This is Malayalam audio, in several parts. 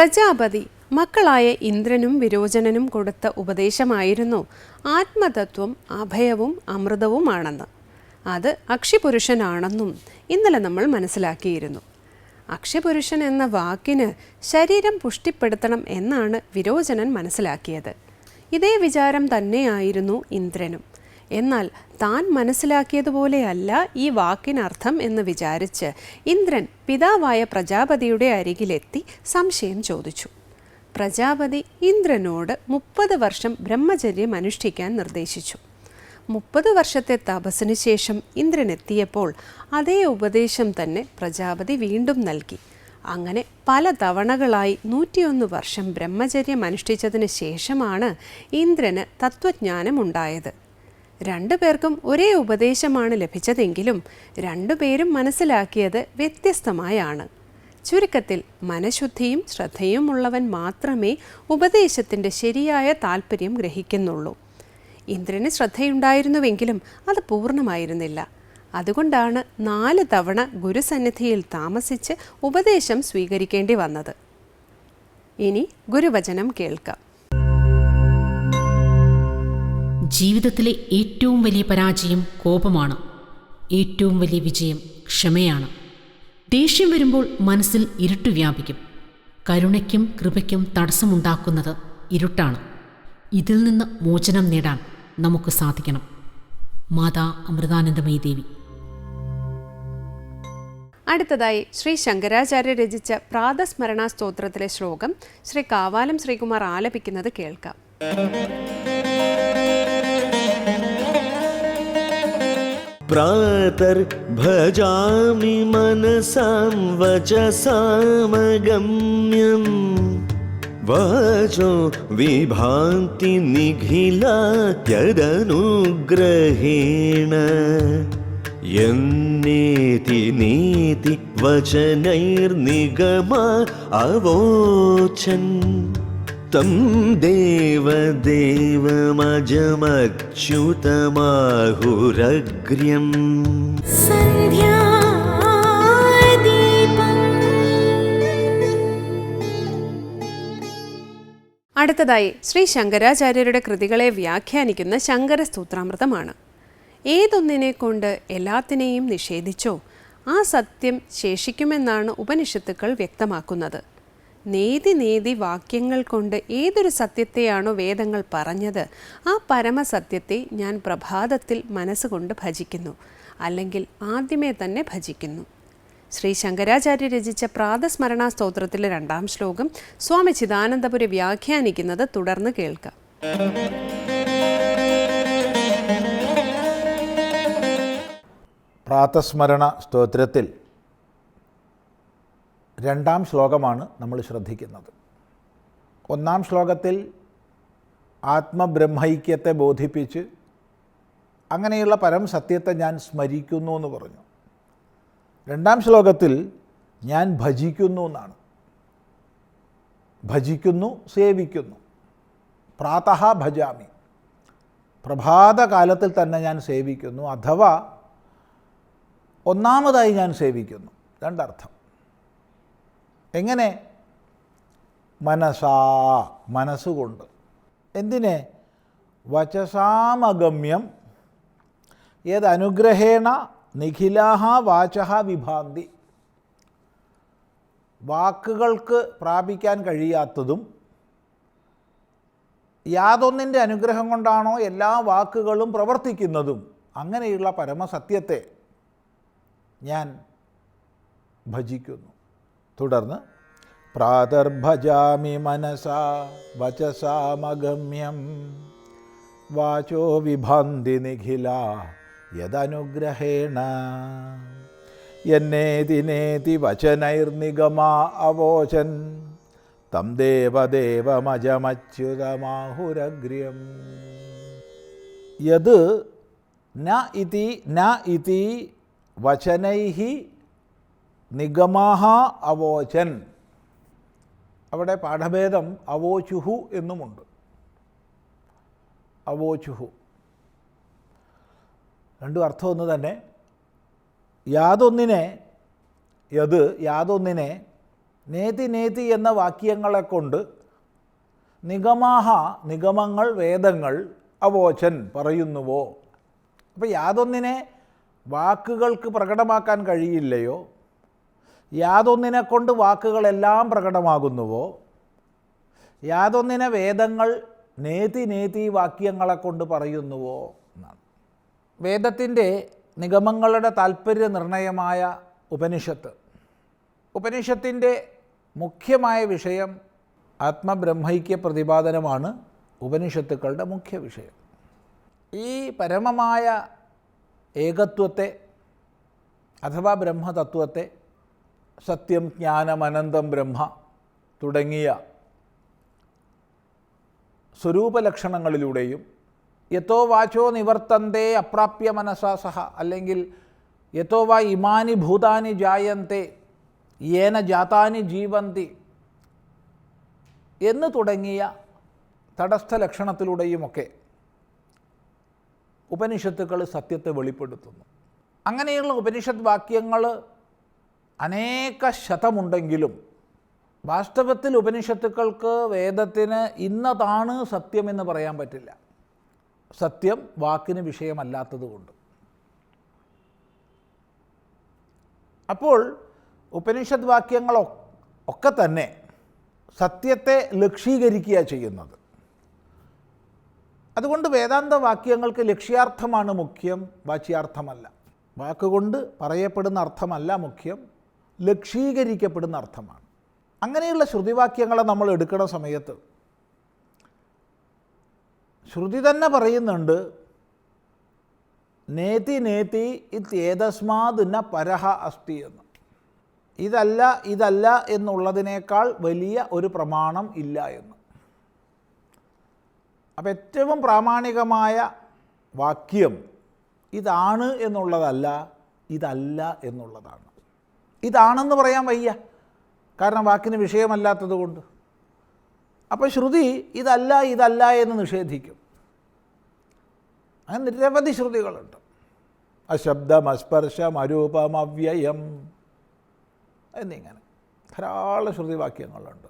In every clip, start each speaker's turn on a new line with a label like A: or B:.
A: പ്രജാപതി മക്കളായ ഇന്ദ്രനും വിരോചനനും കൊടുത്ത ഉപദേശമായിരുന്നു. ആത്മതത്വം അഭയവും അമൃതവുമാണെന്ന്. അത് അക്ഷിപുരുഷനാണെന്നും ഇന്നലെ നമ്മൾ മനസ്സിലാക്കിയിരുന്നു. അക്ഷിപുരുഷൻ എന്ന വാക്കിന് ശരീരം പുഷ്ടിപ്പെടുത്തണം എന്നാണ് വിരോചനൻ മനസ്സിലാക്കിയത്. ഇതേ വിചാരം തന്നെയായിരുന്നു ഇന്ദ്രനും. എന്നാൽ താൻ മനസ്സിലാക്കിയതുപോലെയല്ല ഈ വാക്കിനർത്ഥം എന്ന് വിചാരിച്ച് ഇന്ദ്രൻ പിതാവായ പ്രജാപതിയുടെ അരികിലെത്തി സംശയം ചോദിച്ചു. പ്രജാപതി ഇന്ദ്രനോട് മുപ്പത് വർഷം ബ്രഹ്മചര്യം അനുഷ്ഠിക്കാൻ നിർദ്ദേശിച്ചു. മുപ്പത് വർഷത്തെ തപസ്സിനു ശേഷം ഇന്ദ്രൻ എത്തിയപ്പോൾ അതേ ഉപദേശം തന്നെ പ്രജാപതി വീണ്ടും നൽകി. അങ്ങനെ പല തവണകളായി നൂറ്റിയൊന്ന് വർഷം ബ്രഹ്മചര്യം അനുഷ്ഠിച്ചതിന് ശേഷമാണ് ഇന്ദ്രന് തത്വജ്ഞാനം ഉണ്ടായത്. രണ്ടുപേർക്കും ഒരേ ഉപദേശമാണ് ലഭിച്ചതെങ്കിലും രണ്ടുപേരും മനസ്സിലാക്കിയത് വ്യത്യസ്തമായാണ്. ചുരുക്കത്തിൽ മനഃശുദ്ധിയും ശ്രദ്ധയും ഉള്ളവൻ മാത്രമേ ഉപദേശത്തിന്റെ ശരിയായ താല്പര്യം ഗ്രഹിക്കുന്നുള്ളൂ. ഇന്ദ്രന് ശ്രദ്ധയുണ്ടായിരുന്നുവെങ്കിലും അത് പൂർണമായിരുന്നില്ല. അതുകൊണ്ടാണ് നാല് തവണ ഗുരുസന്നിധിയിൽ താമസിച്ച് ഉപദേശം സ്വീകരിക്കേണ്ടി വന്നത്. ഇനി ഗുരുവചനം കേൾക്കാം.
B: ജീവിതത്തിലെ ഏറ്റവും വലിയ പരാജയം കോപമാണ്. ഏറ്റവും വലിയ വിജയം ക്ഷമയാണ്. ദേഷ്യം വരുമ്പോൾ മനസ്സിൽ ഇരുട്ട് വ്യാപിക്കും. കരുണയ്ക്കും കൃപയ്ക്കും തടസ്സമുണ്ടാക്കുന്നത് ഇരുട്ടാണ്. ഇതിൽ നിന്ന് മോചനം നേടാൻ നമുക്ക് സാധിക്കണം. മാതാ അമൃതാനന്ദമയി ദേവി.
A: അടുത്തതായി ശ്രീ ശങ്കരാചാര്യ രചിച്ച പ്രാതസ്മരണ സ്തോത്രത്തിലെ ശ്ലോകം ശ്രീ കാവാലം ശ്രീകുമാർ ആലപിക്കുന്നത് കേൾക്കാം.
C: प्रातर्भजामि मनसां वचसामगम्यम् वाचो विभान्ति निखिला यदनुग्रहेण यन्नेति नीति वचनैर्निगमा अवोचन् തം ദേവദേവമജമച്യുതമാഹുരഗ്ര്യം
A: അടുത്തതായി ശ്രീ ശങ്കരാചാര്യരുടെ കൃതികളെ വ്യാഖ്യാനിക്കുന്ന ശങ്കര സ്തോത്രാമൃതമാണ് ഏതൊന്നിനെ കൊണ്ട് എല്ലാത്തിനെയും നിഷേധിച്ചോ ആ സത്യം ശേഷിക്കുമെന്നാണ് ഉപനിഷത്തുക്കൾ വ്യക്തമാക്കുന്നത്. നേതി നേതി വാക്യങ്ങൾ കൊണ്ട് ഏതൊരു സത്യത്തെയാണോ വേദങ്ങൾ പറഞ്ഞത് ആ പരമസത്യത്തെ ഞാൻ പ്രഭാതത്തിൽ മനസ്സുകൊണ്ട് ഭജിക്കുന്നു അല്ലെങ്കിൽ ആദ്യമേ തന്നെ ഭജിക്കുന്നു. ശ്രീ ശങ്കരാചാര്യ രചിച്ച പ്രാതസ്മരണ സ്തോത്രത്തിലെ രണ്ടാം ശ്ലോകം സ്വാമി ചിദാനന്ദപുരി വ്യാഖ്യാനിക്കുന്നത് തുടർന്ന് കേൾക്കാം.
D: പ്രാതസ്മരണ സ്തോത്രത്തിൽ രണ്ടാം ശ്ലോകമാണ് നമ്മൾ ശ്രദ്ധിക്കുന്നത്. ഒന്നാം ശ്ലോകത്തിൽ ആത്മബ്രഹ്മൈക്യത്തെ ബോധിപ്പിച്ച് അങ്ങനെയുള്ള പരം സത്യത്തെ ഞാൻ സ്മരിക്കുന്നു എന്ന് പറഞ്ഞു. രണ്ടാം ശ്ലോകത്തിൽ ഞാൻ ഭജിക്കുന്നു എന്നാണ്. ഭജിക്കുന്നു സേവിക്കുന്നു. പ്രാതഃ ഭജാമി. പ്രഭാതകാലത്തിൽ തന്നെ ഞാൻ സേവിക്കുന്നു. അഥവാ ഒന്നാമതായി ഞാൻ സേവിക്കുന്നു. രണ്ടർത്ഥം. എങ്ങനെ? മനസാ മനസ്സുകൊണ്ട്. എന്തിനെ? വചസാമഗമ്യം. ഏതനുഗ്രഹേണ നിഖിലാഹ വാച വിഭാന്തി. വാക്കുകൾക്ക് പ്രാപിക്കാൻ കഴിയാത്തതും യാതൊന്നിന്റെ അനുഗ്രഹം കൊണ്ടാണോ എല്ലാ വാക്കുകളും പ്രവർത്തിക്കുന്നതും. അങ്ങനെയുള്ള പരമസത്യത്തെ ഞാൻ ഭജിക്കുന്നു. തുടർന്ന് പ്രാതർഭജാമി മനസാ വചസാമഗമ്യം വാചോ വിഭാന്തി നിഖില യദനുഗ്രഹേണ. എന്നേതിനേതി വചനൈർനിഗമാ അവോചൻ. തം ദേവദേവമജമച്യുതമാഹുരഗ്ര്യം. യത് ന ഇതി ന ഇതി വചനൈ നിഗമാഹ അവോചൻ. അവിടെ പാഠഭേദം അവോചുഹു എന്നുമുണ്ട്. അവോചുഹു. രണ്ടും അർത്ഥം ഒന്ന് തന്നെ. യാതൊന്നിനെ യത് യാതൊന്നിനെ നേതി നേതി എന്ന വാക്യങ്ങളെ കൊണ്ട് നിഗമാഹ നിഗമങ്ങൾ വേദങ്ങൾ അവോചൻ പറയുന്നുവോ? അപ്പോൾ യാതൊന്നിനെ വാക്കുകൾക്ക് പ്രകടമാക്കാൻ കഴിയില്ലയോ? യാതൊന്നിനെ കൊണ്ട് വാക്കുകളെല്ലാം പ്രകടമാകുന്നുവോ? യാതൊന്നിനെ വേദങ്ങൾ നേതി നേതി വാക്യങ്ങളെ കൊണ്ട് പറയുന്നുവോ? എന്നാണ്. വേദത്തിന്റെ നിഗമങ്ങളുടെ താല്പര്യ നിർണയമായ ഉപനിഷത്ത്. ഉപനിഷത്തിന്റെ മുഖ്യമായ വിഷയം ആത്മബ്രഹ്മൈക്യ പ്രതിപാദനമാണ് ഉപനിഷത്തുക്കളുടെ മുഖ്യ വിഷയം. ഈ പരമമായ ഏകത്വത്തെ അഥവാ ബ്രഹ്മതത്വത്തെ സത്യം ജ്ഞാനം അനന്തം ബ്രഹ്മ തുടങ്ങിയ സ്വരൂപലക്ഷണങ്ങളിലൂടെയും യഥോ വാചോ നിവർത്തന്തേ അപ്രാപ്യ മനസാ സഹ അല്ലെങ്കിൽ യഥോ വാ ഇമാനി ഭൂതാനി ജായന്തെ ഏന ജാതാനി ജീവന്തി എന്ന് തുടങ്ങിയ തടസ്ഥ ലക്ഷണത്തിലൂടെയുമൊക്കെ ഉപനിഷത്തുക്കൾ സത്യത്തെ വെളിപ്പെടുത്തുന്നു. അങ്ങനെയുള്ള ഉപനിഷത്ത് വാക്യങ്ങൾ അനേക ശതമുണ്ടെങ്കിലും വാസ്തവത്തിൽ ഉപനിഷത്തുക്കൾക്ക് വേദത്തിന് ഇന്നതാണ് സത്യമെന്ന് പറയാൻ പറ്റില്ല. സത്യം വാക്കിന് വിഷയമല്ലാത്തതുകൊണ്ട്. അപ്പോൾ ഉപനിഷത് വാക്യങ്ങൾ ഒക്കെ തന്നെ സത്യത്തെ ലക്ഷീകരിക്കുക ചെയ്യുന്നത്. അതുകൊണ്ട് വേദാന്ത വാക്യങ്ങൾക്ക് ലക്ഷ്യാർത്ഥമാണ് മുഖ്യം വാച്യാർത്ഥമല്ല. വാക്കുകൊണ്ട് പറയപ്പെടുന്ന അർത്ഥമല്ല മുഖ്യം ലക്ഷീകരിക്കപ്പെടുന്ന അർത്ഥമാണ്. അങ്ങനെയുള്ള ശ്രുതിവാക്യങ്ങളെ നമ്മൾ എടുക്കുന്ന സമയത്ത് ശ്രുതി തന്നെ പറയുന്നുണ്ട് നേതി നേതി ഇത്യേതസ്മാത് ന പരഹ അസ്തി എന്ന്. ഇതല്ല ഇതല്ല എന്നുള്ളതിനേക്കാൾ വലിയ ഒരു പ്രമാണം ഇല്ല എന്ന്. അപ്പം ഏറ്റവും പ്രാമാണികമായ വാക്യം ഇതാണ് എന്നുള്ളതല്ല ഇതല്ല എന്നുള്ളതാണ്. ഇതാണെന്ന് പറയാൻ വയ്യ. കാരണം വാക്കിന് വിഷയമല്ലാത്തത് കൊണ്ട്. അപ്പോൾ ശ്രുതി ഇതല്ല ഇതല്ല എന്ന് നിഷേധിക്കും. അങ്ങനെ നിരവധി ശ്രുതികളുണ്ട്. അശബ്ദം അസ്പർശം അരൂപം അവ്യയം എന്നിങ്ങനെ ധാരാളം ശ്രുതിവാക്യങ്ങളുണ്ട്.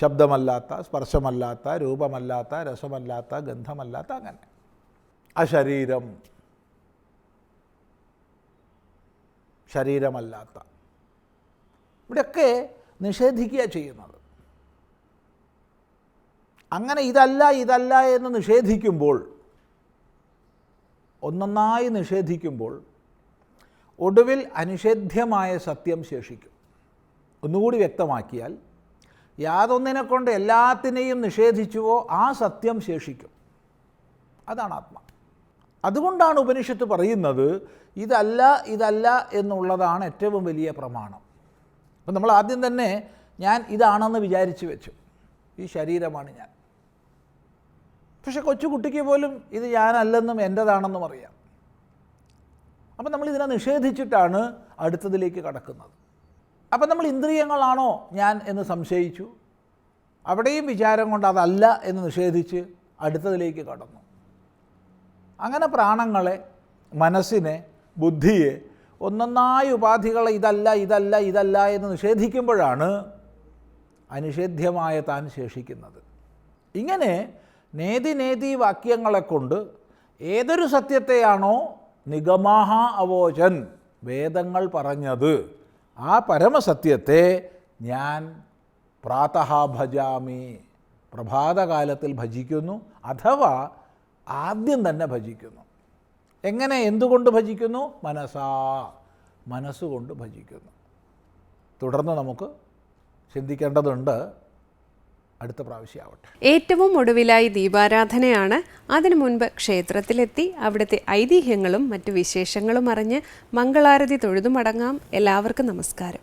D: ശബ്ദമല്ലാത്ത സ്പർശമല്ലാത്ത രൂപമല്ലാത്ത രസമല്ലാത്ത ഗന്ധമല്ലാത്ത അങ്ങനെ. അശരീരം. ശരീരമല്ലാത്ത. ഇവിടെയൊക്കെ നിഷേധിക്കുക ചെയ്യുന്നത്. അങ്ങനെ ഇതല്ല ഇതല്ല എന്ന് നിഷേധിക്കുമ്പോൾ ഒന്നൊന്നായി നിഷേധിക്കുമ്പോൾ ഒടുവിൽ അനിഷേധ്യമായ സത്യം ശേഷിക്കും. ഒന്നുകൂടി വ്യക്തമാക്കിയാൽ യാതൊന്നിനെ കൊണ്ട് എല്ലാത്തിനെയും നിഷേധിച്ചുവോ ആ സത്യം ശേഷിക്കും. അതാണ് ആത്മ. അതുകൊണ്ടാണ് ഉപനിഷത്ത് പറയുന്നത് ഇതല്ല ഇതല്ല എന്നുള്ളതാണ് ഏറ്റവും വലിയ പ്രമാണം. അപ്പം നമ്മൾ ആദ്യം തന്നെ ഞാൻ ഇതാണെന്ന് വിചാരിച്ചു വെച്ചു. ഈ ശരീരമാണ് ഞാൻ. പക്ഷെ കൊച്ചുകുട്ടിക്ക് പോലും ഇത് ഞാനല്ലെന്നും എന്റെതാണെന്നും അറിയാം. അപ്പം നമ്മൾ ഇതിനെ നിഷേധിച്ചിട്ടാണ് അടുത്തതിലേക്ക് കടക്കുന്നത്. അപ്പം നമ്മൾ ഇന്ദ്രിയങ്ങളാണോ ഞാൻ എന്ന് സംശയിച്ചു. അവിടെയും വിചാരം കൊണ്ട് അതല്ല എന്ന് നിഷേധിച്ച് അടുത്തതിലേക്ക് കടന്നു. അങ്ങനെ പ്രാണങ്ങളെ മനസ്സിനെ ബുദ്ധിയെ ഒന്നൊന്നായ ഉപാധികളെ ഇതല്ല ഇതല്ല ഇതല്ല എന്ന് നിഷേധിക്കുമ്പോഴാണ് അനിഷേധ്യമായ താൻ ശേഷിക്കുന്നത്. ഇങ്ങനെ നേതി നേതി വാക്യങ്ങളെ കൊണ്ട് ഏതൊരു സത്യത്തെയാണോ നിഗമാഹ അവോചൻ വേദങ്ങൾ പറഞ്ഞത് ആ പരമസത്യത്തെ ഞാൻ പ്രാതഃ ഭജാമി പ്രഭാതകാലത്തിൽ ഭജിക്കുന്നു അഥവാ ആദ്യം തന്നെ ഭജിക്കുന്നു. എങ്ങനെ എന്തുകൊണ്ട് ഭജിക്കുന്നു? മനസ്സാ മനസ്സുകൊണ്ട് ഭജിക്കുന്നു. തുടർന്ന് നമുക്ക് ചിന്തിക്കേണ്ടതുണ്ട്. അടുത്ത പ്രാവശ്യമാവട്ടെ
A: ഏറ്റവും ഒടുവിലായി ദീപാരാധനയാണ്. അതിനു മുൻപ് ക്ഷേത്രത്തിലെത്തി അവിടുത്തെ ഐതിഹ്യങ്ങളും മറ്റു വിശേഷങ്ങളും അറിഞ്ഞ് മംഗളാരതി തൊഴുതുമടങ്ങാം. എല്ലാവർക്കും നമസ്കാരം.